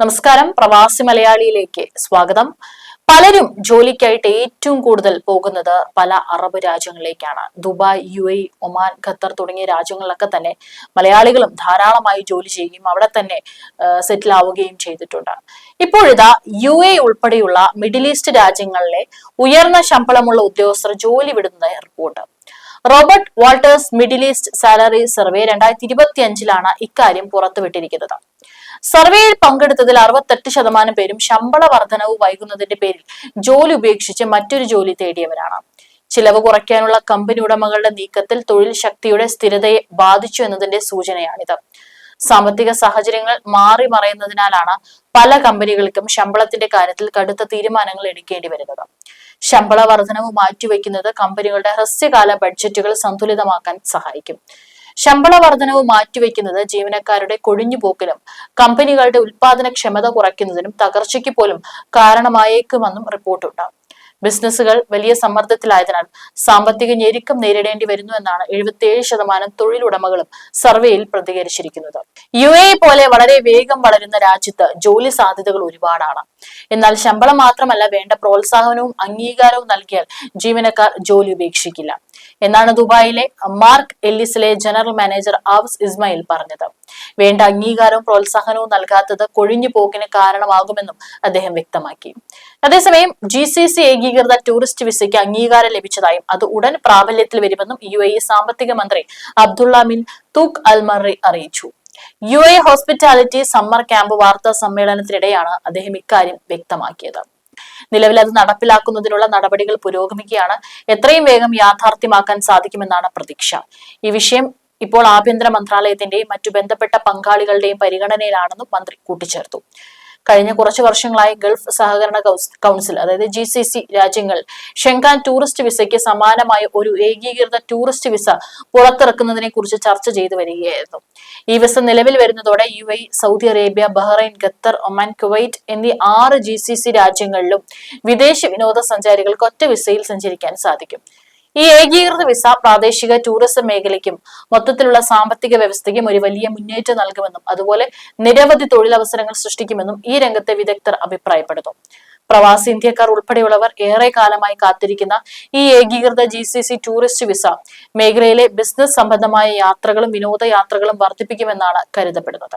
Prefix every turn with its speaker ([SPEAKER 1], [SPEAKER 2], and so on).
[SPEAKER 1] നമസ്കാരം. പ്രവാസി മലയാളിയിലേക്ക് സ്വാഗതം. പലരും ജോലിക്കായിട്ട് ഏറ്റവും കൂടുതൽ പോകുന്നത് പല അറബ് രാജ്യങ്ങളിലേക്കാണ്. Dubai U A Oman Qatar തുടങ്ങിയ രാജ്യങ്ങളിലൊക്കെ തന്നെ മലയാളികളും ധാരാളമായി ജോലി ചെയ്യുകയും അവിടെ തന്നെ സെറ്റിൽ ആവുകയും ചെയ്തിട്ടുണ്ട്. ഇപ്പോഴിതാ യു എ ഉൾപ്പെടെയുള്ള മിഡിൽ ഈസ്റ്റ് രാജ്യങ്ങളിലെ ഉയർന്ന ശമ്പളമുള്ള ഉദ്യോഗസ്ഥർ ജോലി വിടുന്നതായി report. Robert Walters middle east salary survey രണ്ടായിരത്തി ഇരുപത്തി അഞ്ചിലാണ് ഇക്കാര്യം പുറത്തുവിട്ടിരിക്കുന്നത്. സർവേയിൽ പങ്കെടുത്തതിൽ അറുപത്തെട്ട് ശതമാനം പേരും ശമ്പള വർധനവ് വൈകുന്നതിന്റെ പേരിൽ ജോലി ഉപേക്ഷിച്ച് മറ്റൊരു ജോലി തേടിയവരാണ്. ചിലവ് കുറയ്ക്കാനുള്ള കമ്പനി ഉടമകളുടെ നീക്കത്തിൽ തൊഴിൽ ശക്തിയുടെ സ്ഥിരതയെ ബാധിച്ചു എന്നതിന്റെ സൂചനയാണിത്. സാമ്പത്തിക സാഹചര്യങ്ങൾ മാറി മറയുന്നതിനാലാണ് പല കമ്പനികൾക്കും ശമ്പളത്തിന്റെ കാര്യത്തിൽ കടുത്ത തീരുമാനങ്ങൾ എടുക്കേണ്ടി വരുന്നത്. ശമ്പള വർധനവ് മാറ്റിവെക്കുന്നത് കമ്പനികളുടെ ഹ്രസ്വകാല ബഡ്ജറ്റുകൾ സന്തുലിതമാക്കാൻ സഹായിക്കും. ശമ്പള വർധനവ് മാറ്റിവെക്കുന്നത് ജീവനക്കാരുടെ കൊഴിഞ്ഞുപോക്കിനും കമ്പനികളുടെ ഉൽപാദനക്ഷമത കുറയ്ക്കുന്നതിനും തകർച്ചയ്ക്ക് പോലും കാരണമായേക്കുമെന്നും റിപ്പോർട്ടുണ്ട്. ബിസിനസ്സുകൾ വലിയ സമ്മർദ്ദത്തിലായതിനാൽ സാമ്പത്തിക ഞെരുക്കം നേരിടേണ്ടി വരുന്നു എന്നാണ് എഴുപത്തിയേഴ് ശതമാനം തൊഴിലുടമകളും സർവേയിൽ പ്രതികരിച്ചിരിക്കുന്നത്. യു എ പോലെ വളരെ വേഗം വളരുന്ന രാജ്യത്ത് ജോലി സാധ്യതകൾ ഒരുപാടാണ്. എന്നാൽ ശമ്പളം മാത്രമല്ല വേണ്ട പ്രോത്സാഹനവും അംഗീകാരവും നൽകിയാൽ ജീവനക്കാർ ജോലി ഉപേക്ഷിക്കില്ല. എന്നാണ് ദുബായിലെ മാർക്ക് എല്ലിസിലെ ജനറൽ മാനേജർ ആവസ് ഇസ്മയിൽ പറഞ്ഞത്. വേണ്ട അംഗീകാരവും പ്രോത്സാഹനവും നൽകാത്തത് കൊഴിഞ്ഞു പോക്കിന് കാരണമാകുമെന്നും അദ്ദേഹം വ്യക്തമാക്കി. അതേസമയം ജി സി സി ഏകീകൃത ടൂറിസ്റ്റ് വിസയ്ക്ക് അംഗീകാരം ലഭിച്ചതായും അത് ഉടൻ പ്രാബല്യത്തിൽ വരുമെന്നും യു എ സാമ്പത്തിക മന്ത്രി അബ്ദുള്ള മിൻ തൂക്ക് അൽമറി അറിയിച്ചു. U A hospitality summer camp വാർത്താ സമ്മേളനത്തിനിടെയാണ് അദ്ദേഹം ഇക്കാര്യം വ്യക്തമാക്കിയത്. നിലവിൽ അത് നടപ്പിലാക്കുന്നതിനുള്ള നടപടികൾ പുരോഗമിക്കുകയാണ്. എത്രയും വേഗം യാഥാർത്ഥ്യമാക്കാൻ സാധിക്കുമെന്നാണ് പ്രതീക്ഷ. ഈ വിഷയം ഇപ്പോൾ ആഭ്യന്തര മന്ത്രാലയത്തിന്റെയും മറ്റു ബന്ധപ്പെട്ട പങ്കാളികളുടെയും പരിഗണനയിലാണെന്നും മന്ത്രി കൂട്ടിച്ചേർത്തു. കഴിഞ്ഞ കുറച്ച് വർഷങ്ങളായി ഗൾഫ് സഹകരണ കൗൺസിൽ അതായത് ജി സി സി രാജ്യങ്ങൾ ഷെങ്കാൻ ടൂറിസ്റ്റ് വിസയ്ക്ക് സമാനമായ ഒരു ഏകീകൃത ടൂറിസ്റ്റ് വിസ പുറത്തിറക്കുന്നതിനെ കുറിച്ച് ചർച്ച ചെയ്തു വരികയായിരുന്നു. ഈ വിസ നിലവിൽ വരുന്നതോടെ U A Saudi Arabia Bahrain Qatar Oman Kuwait എന്നീ ആറ് ജി സി സി രാജ്യങ്ങളിലും വിദേശ വിനോദസഞ്ചാരികൾക്ക് ഒറ്റ വിസയിൽ സഞ്ചരിക്കാൻ സാധിക്കും. ഈ ഏകീകൃത വിസ പ്രാദേശിക ടൂറിസം മേഖലയ്ക്കും മൊത്തത്തിലുള്ള സാമ്പത്തിക വ്യവസ്ഥയ്ക്കും ഒരു വലിയ മുന്നേറ്റം നൽകുമെന്നും അതുപോലെ നിരവധി തൊഴിലവസരങ്ങൾ സൃഷ്ടിക്കുമെന്നും ഈ രംഗത്തെ വിദഗ്ധർ അഭിപ്രായപ്പെടുന്നു. പ്രവാസി ഇന്ത്യക്കാർ ഉൾപ്പെടെയുള്ളവർ ഏറെ കാലമായി കാത്തിരിക്കുന്ന ഈ ഏകീകൃത G C C tourist visa മേഖലയിലെ ബിസിനസ് സംബന്ധമായ യാത്രകളും വിനോദയാത്രകളും വർദ്ധിപ്പിക്കുമെന്നാണ് കരുതപ്പെടുന്നത്.